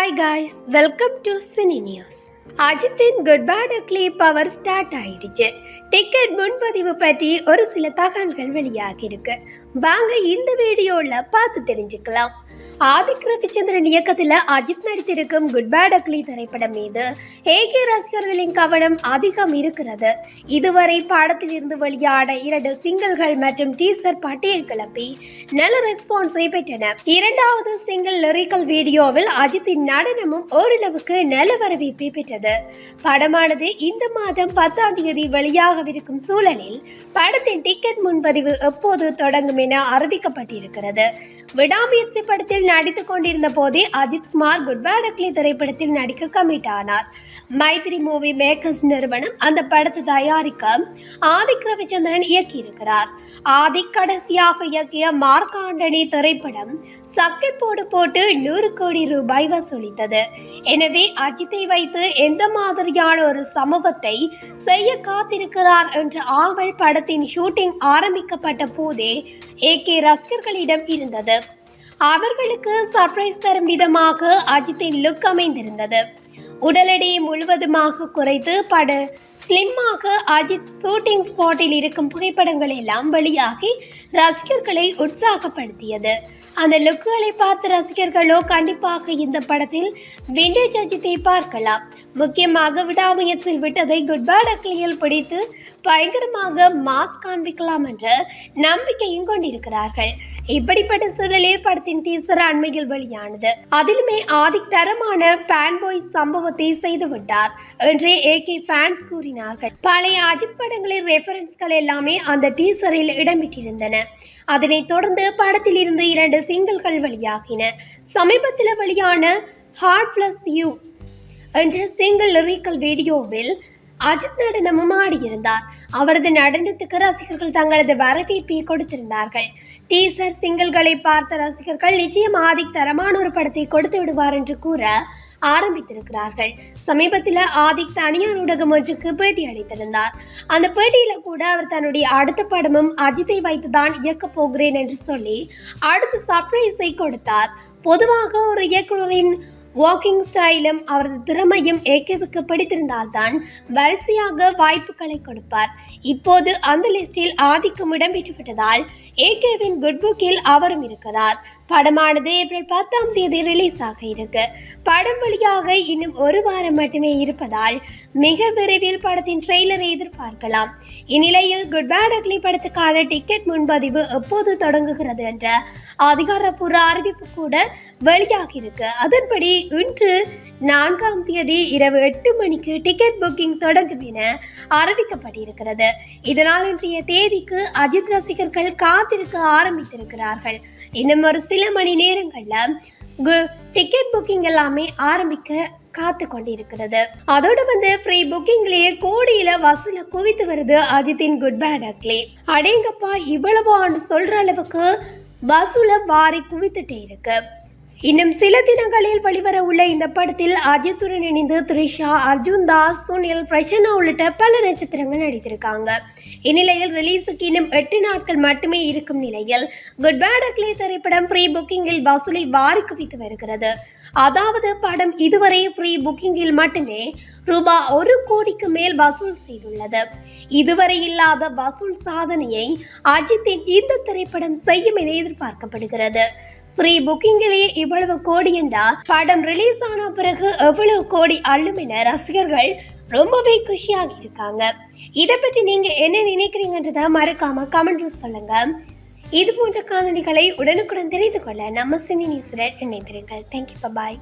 Hi guys welcome to cine news அஜித்தின் good bad ugly power start ஆயிடுச்சு. Ticket முன்பதிவு பற்றி ஒரு சில தகவல்கள் வெளியாகி இருக்கு வாங்க இந்த வீடியோவில் பார்த்து தெரிஞ்சுக்கலாம். ஆதிக் ரவிச்சந்திரன் இயக்கத்தில் அஜித் நடித்திருக்கும் குட் பேட் அக்லி திரைப்படம் மீது ஏகே ரசிகர்களின் கவனம் அதிகம் இருக்கிறது. இதுவரை படத்திலிருந்து வெளியான இரண்டு சிங்கிள்கள் மற்றும் டீசர் பட்டியல் கிளப்பி நல்ல ரெஸ்பான்ஸை பெற்றன. இரண்டாவது சிங்கிள் லிரிக்கல் வீடியோவில் அஜித்தின் நடனமும் ஓரளவுக்கு நல்ல வரவேற்பை பெற்றது. படமானது இந்த மாதம் பத்தாம் தேதி வெளியாகவிருக்கும் சூழலில் படத்தின் டிக்கெட் முன்பதிவு எப்போது தொடங்கும் என அறிவிக்கப்பட்டிருக்கிறது. விடாமுயற்சி படத்தில் நடித்துக் கொண்டிருந்த போதே Ajith Kumar good bad ugly திரைப்படத்தில் நடிக்க கமிட் ஆனார் மைத்ரி மூவி மேக்கர்ஸ் நிறுவனம் அந்த படத்தை தயாரிக்க ஆதிக் ரவிச்சந்திரன் இயக்கியிருக்கிறார். ஆதிக் கடைசியாக இயக்கிய மார்க்காண்டனி திரைப்படம் சக்கை போடு போட்டு நூறு கோடி ரூபாய் வசூலித்தது. எனவே அஜித்தை வைத்து எந்த மாதிரியான ஒரு சமூகத்தை செய்ய காத்திருக்கிறார் என்ற ஆவல் படத்தின் ஷூட்டிங் ஆரம்பிக்கப்பட்ட போதே ஏ கே ரசிகர்களிடம் இருந்தது. அவர்களுக்கு சர்ப்ரைஸ் தரும் விதமாக அஜித்தின் லுக் அமைந்திருந்தது. உடல் எடையை முழுவதுமாக குறைத்து பட ஸ்லிம்மாக அஜித் ஷூட்டிங் ஸ்பாட்டில் இருக்கும் புகைப்படங்கள் எல்லாம் வெளியாகி ரசிகர்களை உற்சாகப்படுத்தியது. அந்த லுக்குகளை பார்த்த ரசிகர்களோ கண்டிப்பாக இந்த படத்தில் விண்டேஜ் அஜித்தை பார்க்கலாம். முக்கியமாக விடாமுயற்சியில் விட்டதை குட் பேட் அக்லியில் பிடித்து பயங்கரமாக மாஸ்க் காண்பிக்கலாம் என்ற நம்பிக்கையும் கொண்டிருக்கிறார்கள். இப்படிப்பட்ட சூழலில் படத்தின் டீசர் அண்மையில் வெளியானது. அதிலுமே ஆதிக் தரமான ஃபேன் பாய் சம்பவத்தை செய்து விட்டார் என்று ஏகே ஃபேன்ஸ் கூறினார்கள். பழைய அஜித் படங்களின் ரெஃபரன்ஸ்கள் எல்லாமே அந்த டீசரில் இடம்பெற்றிருந்தன. அதனைத் தொடர்ந்து படத்தில் இருந்து இரண்டு சிங்கிள்கள் வெளியாகின. சமீபத்தில் வெளியான ஹார்ட் பிளஸ் யூ என்ற சிங்கிள் லிரிக்கல் வீடியோவில் அஜித் நடனமும் ஆடியிருந்தார். அவரது நடனத்துக்கு ரசிகர்கள் தங்களது வரவேற்பை கொடுத்திருந்தார்கள். டீசர் சிங்கிள்களை பார்த்த ரசிகர்கள் நிச்சயம் ஆதிக் தரமான ஒரு படத்தை கொடுத்து விடுவார் என்று கூற ஆரம்பித்திருக்கிறார்கள். சமீபத்தில் ஆதிக் தனியார் ஊடகம் ஒன்றுக்கு பேட்டி அளித்திருந்தார். அந்த பேட்டியில கூட அவர் தன்னுடைய அடுத்த படமும் அஜித்தை வைத்துதான் இயக்கப் போகிறேன் என்று சொல்லி அடுத்த சர்ப்ரைஸை கொடுத்தார். பொதுவாக ஒரு இயக்குனரின் வாக்கிங் ஸ்டைலும் அவரது திறமையும் ஏகேவுக்கு பிடித்திருந்தால்தான் வரிசையாக வாய்ப்புகளை கொடுப்பார். இப்போது அந்த லிஸ்டில் ஆதிக்கம் இடம்பெற்றுவிட்டதால் ஏகேவின் குட் புக்கில் அவரும் இருக்கிறார். படமானது ஏப்ரல் பத்தாம் தேதி ரிலீஸ் ஆக இருக்கு. படம் வழியாக இன்னும் ஒரு வாரம் மட்டுமே இருப்பதால் மிக விரைவில் படத்தின் ட்ரெய்லரை எதிர்பார்க்கலாம். இந்நிலையில் குட் பேட் அக்லி படத்துக்கான டிக்கெட் முன்பதிவு எப்போது தொடங்குகிறது என்ற அதிகாரப்பூர்வ அறிவிப்பு கூட வெளியாகியிருக்கு அதன்படி இன்று நான்காம் தேதி இரவு எட்டு மணிக்கு டிக்கெட் புக்கிங் தொடங்கும் என அறிவிக்கப்பட்டிருக்கிறது. இதனால் இன்றைய தேதிக்கு அஜித் ரசிகர்கள் காத்திருக்க ஆரம்பித்திருக்கிறார்கள். இன்னும் ஒரு சில மணி நேரங்களில் டிக்கெட் புக்கிங் எல்லாமே ஆரம்பிக்க காத்து கொண்டிருக்கிறது. அதோட வந்து ஃப்ரீ புக்கிங்லேயே கோடியில வசூல குவித்து வருது அஜித்தின் குட் பேட் அக்லி அடேங்கப்பா இவ்வளவான்னு சொல்ற அளவுக்கு வசூல வாரி குவித்துட்டே இருக்கு. இன்னும் சில தினங்களில் வெளிவர உள்ள இந்த படத்தில் அஜித்துடன் இணைந்து த்ரிஷா அர்ஜுன் தாஸ் சுனில் பிரசன்னா உள்ளிட்ட பல நட்சத்திரங்கள் நடித்திருக்காங்க. இந்நிலையில் ரிலீஸுக்கு இன்னும் எட்டு நாட்கள் மட்டுமே இருக்கும் நிலையில் குட் பேட் அக்லே திரைப்படம் ப்ரீ புக்கிங்கில் வசூலை வாரி குவித்து வருகிறது. அதாவது படம் இதுவரை ப்ரீ புக்கிங்கில் மட்டுமே ரூபாய் ஒரு கோடிக்கு மேல் வசூல் செய்துள்ளது. இதுவரை இல்லாத வசூல் சாதனையை அஜித்தின் இந்த திரைப்படம் செய்யும் என எதிர்பார்க்கப்படுகிறது. ப்ரீ புக்கிங்கிலேயே இவ்வளவு கோடி என்றா படம் ரிலீஸ் ஆன பிறகு எவ்வளவு கோடி அள்ளும் என ரசிகர்கள் ரொம்பவே குஷியாகி இருக்காங்க. இதை பற்றி நீங்க என்ன நினைக்கிறீங்கன்றத மறக்காம கமெண்ட்ல சொல்லுங்க. இது போன்ற காணொலிகளை உடனுக்குடன் தெரிந்து கொள்ள நம்ம சினி நியூஸுடன் இணைந்திருங்கள். தேங்க்யூ பாய்